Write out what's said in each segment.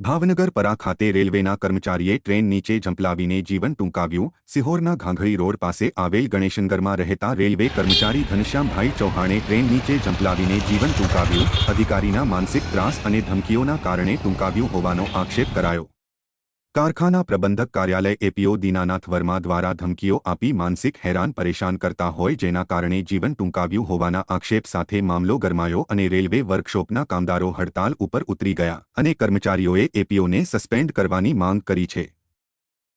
ભાવનગર પરા ખાતે રેલવેના કર્મચારીએ ટ્રેન નીચે ઝંપલાવીને જીવન ટૂંકાવ્યું. સિહોરના ઘાંઘળી રોડ પાસે આવેલ ગણેશનગરમાં રહેતા રેલવે કર્મચારી ઘનશ્યામભાઈ ચૌહાણે ટ્રેન નીચે ઝંપલાવીને જીવન ટૂંકાવ્યું. અધિકારીના માનસિક ત્રાસ અને ધમકીઓના કારણે ટૂંકાવ્યું હોવાનો આક્ષેપ કરાયો. કારખાના પ્રબંધક કાર્યાલય એપીઓ દીનાનાથ વર્મા દ્વારા ધમકીઓ આપી માનસિક હેરાન પરેશાન કરતા હોય જેના કારણે જીવન ટૂંકાવ્યું હોવાના આક્ષેપ સાથે મામલો ગરમાયો અને રેલવે વર્કશોપના કામદારો હડતાલ ઉપર ઉતરી ગયા અને કર્મચારીઓએ એપીઓને સસ્પેન્ડ કરવાની માંગ કરી છે.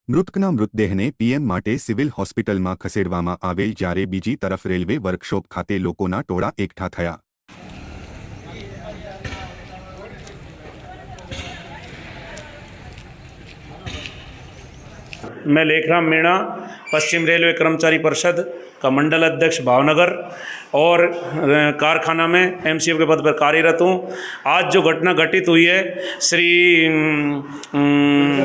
મૃતકના મૃતદેહને પીએમ માટે સિવિલ હોસ્પિટલમાં ખસેડવામાં આવેલ જ્યારે બીજી તરફ રેલવે વર્કશોપ ખાતે લોકોના ટોળા એકઠા થયા. मैं लेखराम मीणा पश्चिम रेलवे कर्मचारी परिषद का मंडल अध्यक्ष भावनगर और कारखाना में एमसीएफ के पद पर कार्यरत हूँ। आज जो घटना घटित हुई है, श्री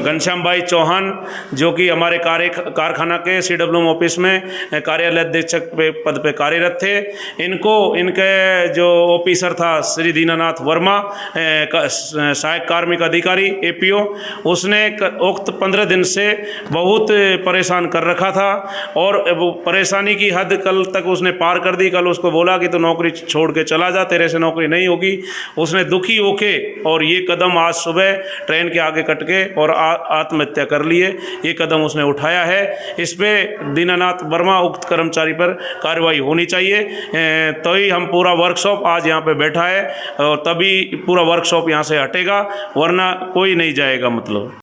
घनश्याम भाई चौहान, जो कि हमारे कार्य, कारखाना के सी डब्ल्यू ऑफ़िस में कार्यालय अधीक्षक पे पद पर कार्यरत थे। इनको, इनके जो ऑफिसर था, श्री दीनानाथ वर्मा सहायक कार्मिक अधिकारी एपीओ उसने उक्त पंद्रह दिन से बहुत परेशान कर रखा था और परेशानी की हद कल तक उसने पार कर दी। कल उसको बोला कि तो नौकरी छोड़ के चला जा, तेरे से नौकरी नहीं होगी। उसने दुखी होके और ये कदम आज सुबह ट्रेन के आगे कट के और आत्महत्या कर लिए। ये कदम उसने उठाया है। इस पर दीनानाथ वर्मा उक्त कर्मचारी पर कार्रवाई होनी चाहिए। तो ही हम पूरा वर्कशॉप आज यहाँ पे बैठा है और तभी पूरा वर्कशॉप यहाँ से हटेगा, वरना कोई नहीं जाएगा मतलब।